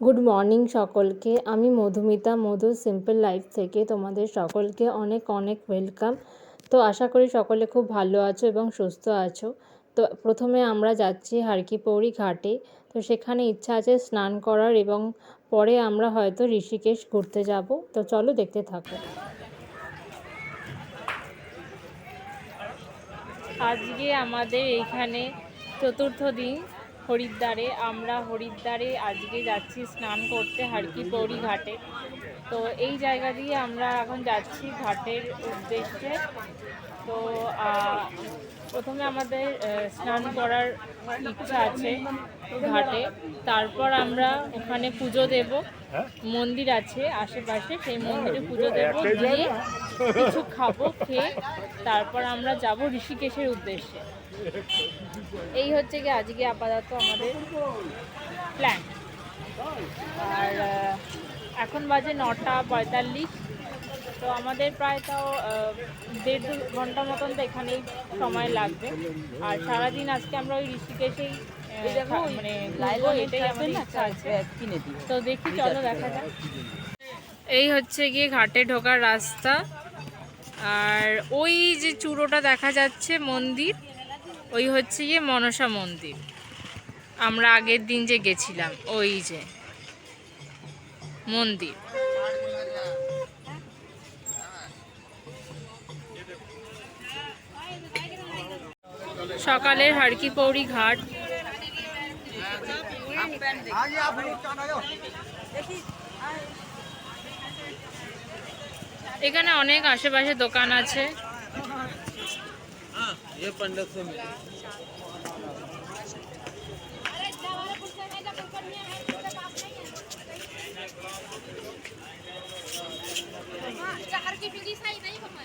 Good morning সকলকে। আমি মধুমিতা মধু simple life থেকে তোমাদের সকলকে অনেক অনেক ওয়েলকাম তো আশা করি সকলে খুব ভালো আছো এবং সুস্থ আছো। তো প্রথমে আমরা যাচ্ছি হারকিপৌরি ঘাটে। তো সেখানে ইচ্ছা আছে স্নান করার এবং পরে আমরা হয়তো ঋষিকেশ ঘুরতে যাব। তো চলো দেখতে থাকো। আজকে আমাদের এইখানে চতুর্থ দিন। হরিদ্বারে, আমরা হরিদ্বারে আজকে যাচ্ছি স্নান করতে হারকি পৌরি ঘাটে। তো এই জায়গা দিয়ে আমরা এখন যাচ্ছি ঘাটের উদ্দেশ্যে। তো প্রথমে আমাদের স্নান করার ইচ্ছা আছে ঘাটে। তারপর আমরা ওখানে পুজো দেব। মন্দির আছে আশেপাশে সেই মন্দিরে পুজো দেব। দিয়ে কিছু খাব খেয়ে তারপর আমরা যাব ঋষিকেশের উদ্দেশ্যে। এই হচ্ছে কি আজকে আপাতত আমাদের প্ল্যান আর এখন বাজে নটা পঁয়তাল্লিশ। তো আমাদের প্রায় তাও দেড় দু ঘণ্টা মতন তো এখানেই সময় লাগবে। আর সারাদিন আজকে আমরা ওই ঋষিকেশেই মানে ঘুরবো, এটাই আমাদের ইচ্ছা আছে। তো দেখি চলো দেখা যাক। এই হচ্ছে গিয়ে ঘাটে ঢোকার রাস্তা। আর ওই যে চূড়োটা দেখা যাচ্ছে মন্দির ওই হচ্ছে গিয়ে মনসা মন্দির। আমরা আগের দিন যে গেছিলাম ওই যে মন্দির। সকালের হারকিপৌরি ঘাট এখানে অনেক আশেপাশে দোকান আছে ये पंडित से मिले चार की पीली सही नहीं बनाया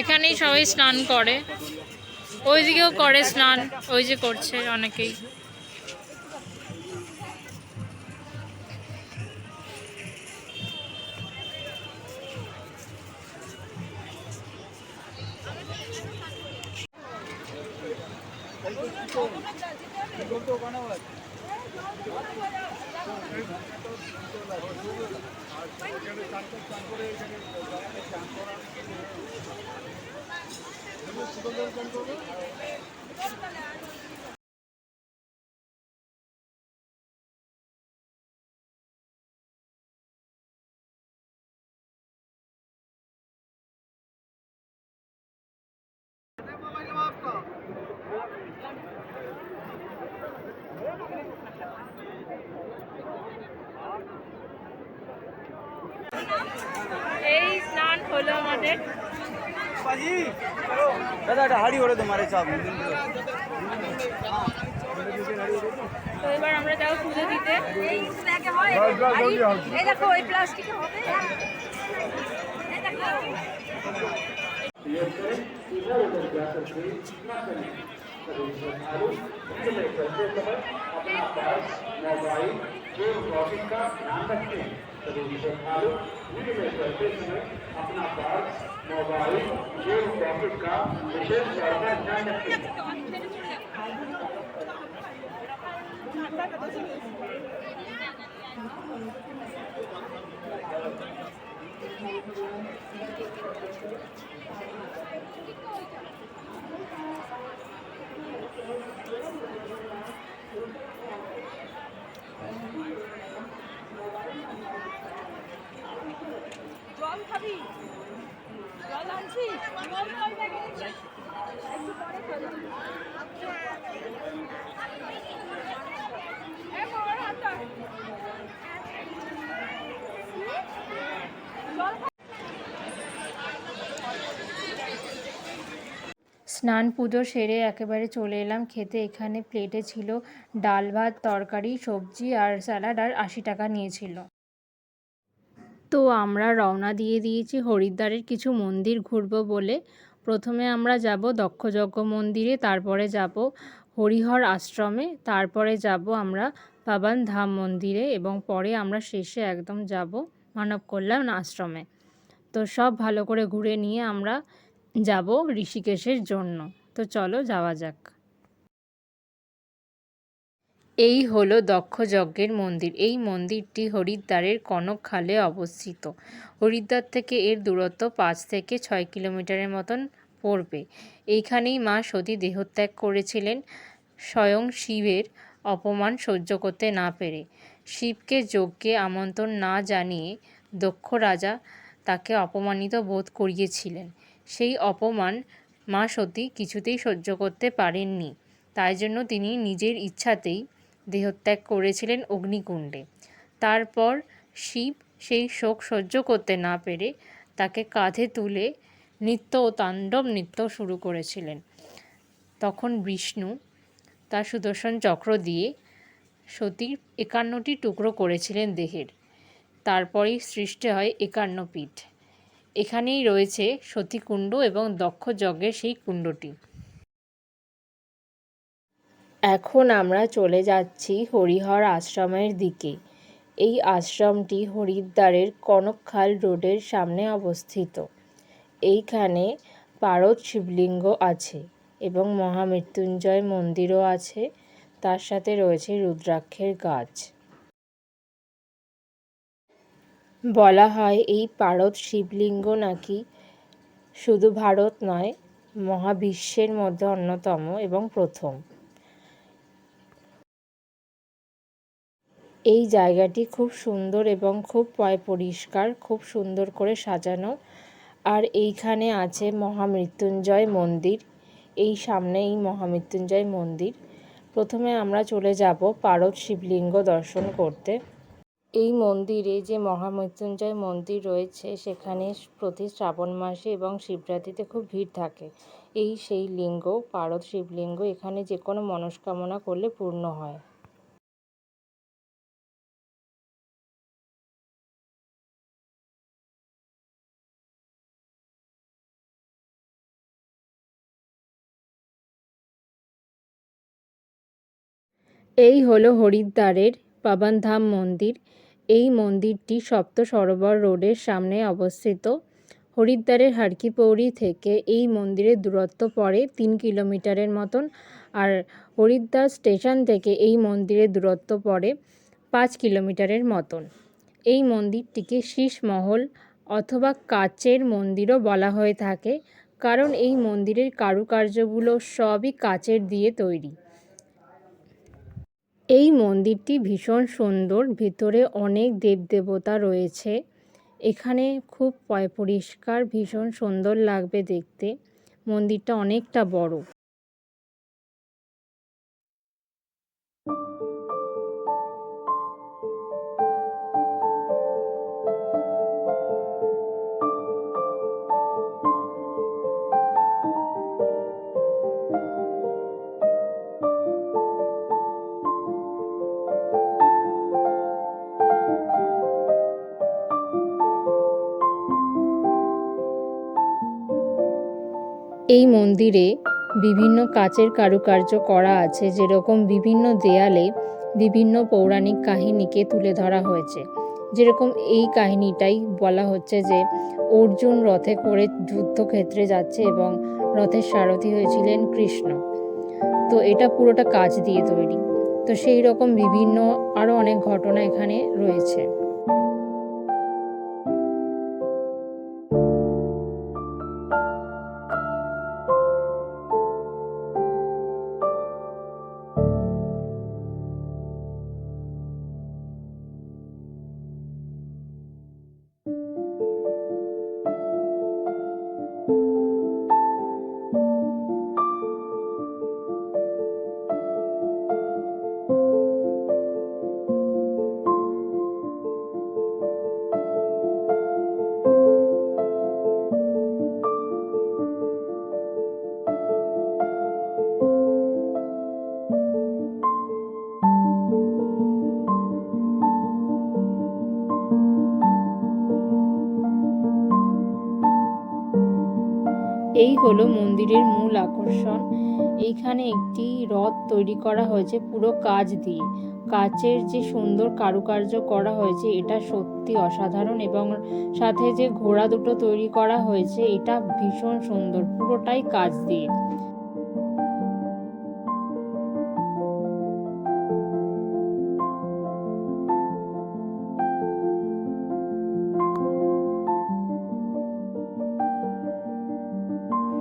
এখানেই সবাই স্নান করে। ওইদিকেও করে স্নান ওই যে করছে অনেকেই। এই স্নান হলো আমাদের। दादा এটা হাড়ি ওরে তোমারে চাপ তো এবার আমরা যাব পুজো দিতে এই দেখো ওই প্লাস্টিকে হবে अपना पर्स मोबाइल जेब पॉकेट का विशेष तौर पर ध्यान रखें স্নান পুজো সেরে একেবারে চলে এলাম খেতে। এখানে প্লেটে ছিল ডাল ভাত, তরকারি, সবজি আর স্যালাড আর আশি টাকা নিয়েছিল। তো আমরা রওনা দিয়ে দিয়েছি হরিদ্বারের কিছু মন্দির ঘুরবো বলে। প্রথমে আমরা যাব দক্ষযজ্ঞ মন্দিরে, তারপরে যাব হরিহর আশ্রমে, তারপরে যাব আমরা পাবান ধাম মন্দিরে এবং পরে আমরা শেষে একদম যাব মানব কল্যাণ আশ্রমে। তো সব ভালো করে ঘুরে নিয়ে আমরা যাব ঋষিকেশের জন্য। তো চলো যাওয়া যাক। এই হলো দক্ষযজ্ঞের মন্দির। এই মন্দিরটি হরিদ্বারের কনকখালে অবস্থিত। হরিদ্বার থেকে এর দূরত্ব পাঁচ থেকে ছয় কিলোমিটারের মতন পড়বে। এইখানেই মা সতী দেহত্যাগ করেছিলেন। স্বয়ং শিবের অপমান সহ্য করতে না পেরে। শিবকে যজ্ঞে আমন্ত্রণ না জানিয়ে দক্ষ রাজা তাকে অপমানিত বোধ করিয়েছিলেন। সেই অপমান মা সতী কিছুতেই সহ্য করতে পারেননি। তাই জন্য তিনি নিজের ইচ্ছাতেই দেহত্যাগ করেছিলেন অগ্নিকুণ্ডে। তারপর শিব সেই শোক সহ্য করতে না পেরে তাকে কাঁধে তুলে নৃত্য ও তাণ্ডব নৃত্য শুরু করেছিলেন। তখন বিষ্ণু তার সুদর্শন চক্র দিয়ে সতীর একান্নটি টুকরো করেছিলেন দেহের। তারপরেই সৃষ্টি হয় একান্ন পীঠ এখানেই রয়েছে সতীকুণ্ড এবং দক্ষ যজ্ঞের সেই কুণ্ডটি। এখন আমরা চলে যাচ্ছি হরিহর আশ্রমের দিকে। এই আশ্রমটি হরিদ্বারের কনকখাল রোডের সামনে অবস্থিত। এইখানে পারদ শিবলিঙ্গ আছে এবং মহামৃত্যুঞ্জয় মন্দিরও আছে। তার সাথে রয়েছে রুদ্রাক্ষের গাছ। বলা হয় এই পারদ শিবলিঙ্গ নাকি শুধু ভারত নয়, মহাবিশ্বের মধ্যে অন্যতম এবং প্রথম। এই জায়গাটি খুব সুন্দর এবং খুব পয়, পরিষ্কার, খুব সুন্দর করে সাজানো। আর এইখানে আছে মহামৃত্যুঞ্জয় মন্দির। এই সামনে এই মহামৃত্যুঞ্জয় মন্দির। প্রথমে আমরা চলে যাব পারদ শিবলিঙ্গ দর্শন করতে। এই মন্দিরে যে মহামৃত্যুঞ্জয় মন্দির রয়েছে, সেখানে প্রতি শ্রাবণ মাসে এবং শিবরাত্রিতে খুব ভিড় থাকে। এই সেই লিঙ্গ, পারদ শিবলিঙ্গ, এখানে যে কোনো মনস্কামনা করলে পূর্ণ হয়। এই হলো হরিদ্বারের পাবনধাম মন্দির। এই মন্দিরটি সপ্ত সরোবর রোডের সামনে অবস্থিত। হরিদ্বারের হারকিপৌরি থেকে এই মন্দিরের দূরত্ব পড়ে তিন কিলোমিটারের মতন আর হরিদ্বার স্টেশন থেকে এই মন্দিরের দূরত্ব পড়ে পাঁচ কিলোমিটারের মতন। এই মন্দিরটিকে শীষ মহল অথবা কাচের মন্দিরও বলা হয়ে থাকে, কারণ এই মন্দিরের কারুকার্যগুলো সবই কাচের দিয়ে তৈরি। এই মন্দিরটি ভীষণ সুন্দর। ভেতরে অনেক দেবদেবতা রয়েছে। এখানে খুব পয় পরিষ্কার, ভীষণ সুন্দর লাগবে দেখতে। মন্দিরটা অনেকটা বড়। এই মন্দিরে বিভিন্ন কাচের কারুকার্য করা আছে, যেরকম বিভিন্ন দেয়ালে বিভিন্ন পৌরাণিক কাহিনীকে তুলে ধরা হয়েছে। যেরকম এই কাহিনীটাই বলা হচ্ছে যে, অর্জুন রথে করে যুদ্ধক্ষেত্রে যাচ্ছে এবং রথের সারথি হয়েছিলেন কৃষ্ণ। তো এটা পুরোটা কাচ দিয়ে তৈরি। তো সেই রকম বিভিন্ন আরও অনেক ঘটনা এখানে রয়েছে। হলো মন্দিরের মূল আকর্ষণ। এইখানে একটি রথ তৈরি করা হয়েছে পুরো কাজ দিয়ে। কাচের যে সুন্দর কারুকার্য করা হয়েছে এটা সত্যি অসাধারণ এবং সাথে যে ঘোড়া দুটো তৈরি করা হয়েছে এটা ভীষণ সুন্দর, পুরোটাই কাজ দিয়ে।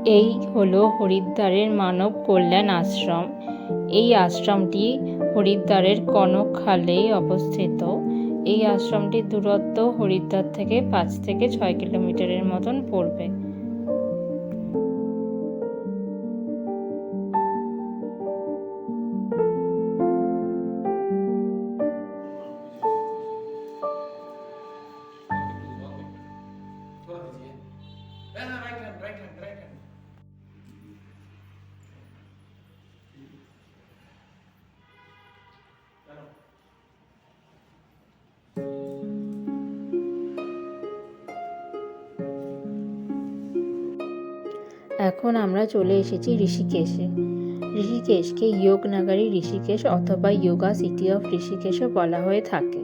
এই হলো হরিদ্বারের মানব কল্যাণ আশ্রম। এই আশ্রমটি হরিদ্বারের কনক খালেই অবস্থিত। এই আশ্রমটির দূরত্ব হরিদ্বার থেকে পাঁচ থেকে ছয় কিলোমিটারের মতন পড়বে। এখন আমরা চলে এসেছি ঋষিকেশে, ঋষিকেশকে যোগ নাগারি ঋষিকেশ অথবা যোগা সিটি অফ ঋষিকেশও বলা হয়ে থাকে।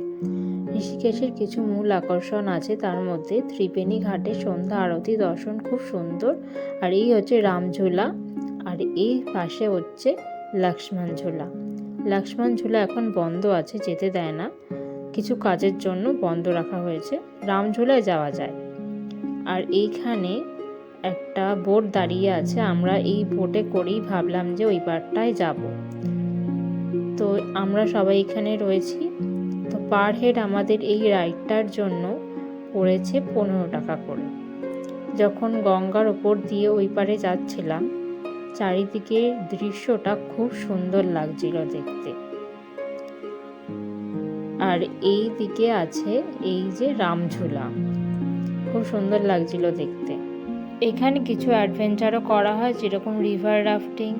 ঋষিকেশের কিছু মূল আকর্ষণ আছে তার মধ্যে ত্রিবেণী ঘাটে সন্ধ্যা আরতি দর্শন খুব সুন্দর, আর এই হচ্ছে রামঝোলা আর এই পাশে হচ্ছে লক্ষ্মণ ঝোলা। লক্ষ্মণ ঝোলা এখন বন্ধ আছে, যেতে দেয় না। কিছু কাজের জন্য বন্ধ রাখা হয়েছে। রামঝোলায় যাওয়া যায়। আর এইখানে একটা বোট দাঁড়িয়ে আছে, আমরা এই বোটে করেই ভাবলাম যে ওই পারটায় যাব। তো আমরা সবাই এখানে রয়েছি। তো পার হেড আমাদের এই রাইডটার জন্য পড়েছে পনেরো টাকা করে। যখন গঙ্গার ওপর দিয়ে ওই পারে যাচ্ছিলাম চারিদিকে দৃশ্যটা খুব সুন্দর লাগছিল দেখতে। আর এই দিকে আছে এই যে রামঝুলা। খুব সুন্দর লাগছিল দেখতে। এখানে কিছু অ্যাডভেঞ্চারও করা হয়, যেরকম রিভার রাফটিং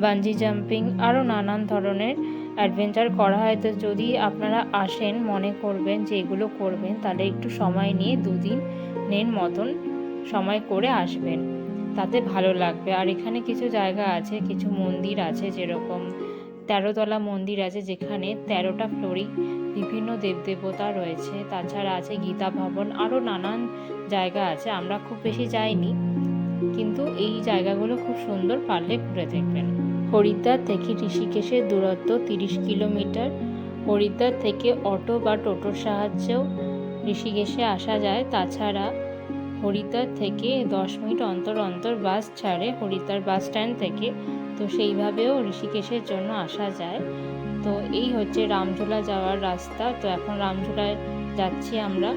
বাঞ্জি জাম্পিং আরও নানান ধরনের অ্যাডভেঞ্চার করা হয়। তো যদি আপনারা আসেন, মনে করবেন যে এগুলো করবেন, তাহলে একটু সময় নিয়ে দুদিনের মতন সময় করে আসবেন। তাতে ভালো লাগবে। আর এখানে কিছু জায়গা আছে, কিছু মন্দির আছে, যেরকম তেরোতলা মন্দির আছে, যেখানে তেরোটা ফ্লোরি বিভিন্ন দেবদেবতা রয়েছে। তাছাড়া আছে গীতা ভবন আরও নানান জায়গা আছে, আমরা খুব বেশি যাইনি। কিন্তু এই জায়গাগুলো খুব সুন্দর পারলে ঘুরে দেখবেন। হরিদ্বার থেকে ঋষিকেশের দূরত্ব তিরিশ কিলোমিটার। হরিদ্বার থেকে অটো বা টোটোর সাহায্যেও ঋষিকেশে আসা যায়। তাছাড়া হরিদ্বার থেকে দশ মিনিট অন্তর অন্তর বাস ছাড়ে হরিদ্বার বাস স্ট্যান্ড থেকে। তো সেইভাবেও ঋষিকেশের জন্য আসা যায়। তো এই হচ্ছে রামঝোলা যাওয়ার রাস্তা। তো এখন রামঝোলায় যাচ্ছি আমরা।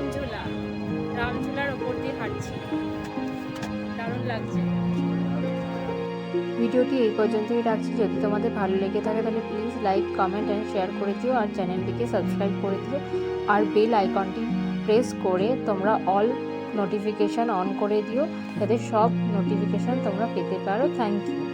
রামঝোলা। রামঝোলার ওপর দিয়ে হাঁটছি। দারুণ লাগছে। ভিডিওটি এই পর্যন্তই রাখছি। যদি তোমাদের ভালো লেগে থাকে, তাহলে please like comment and share করে দিও। আর চ্যানেলটিকে সাবস্ক্রাইব করে দিও। আর বেল আইকনটি প্রেস করে তোমরা অল নোটিফিকেশান অন করে দিও। যাতে সব নোটিফিকেশান তোমরা পেতে পারো। Thank you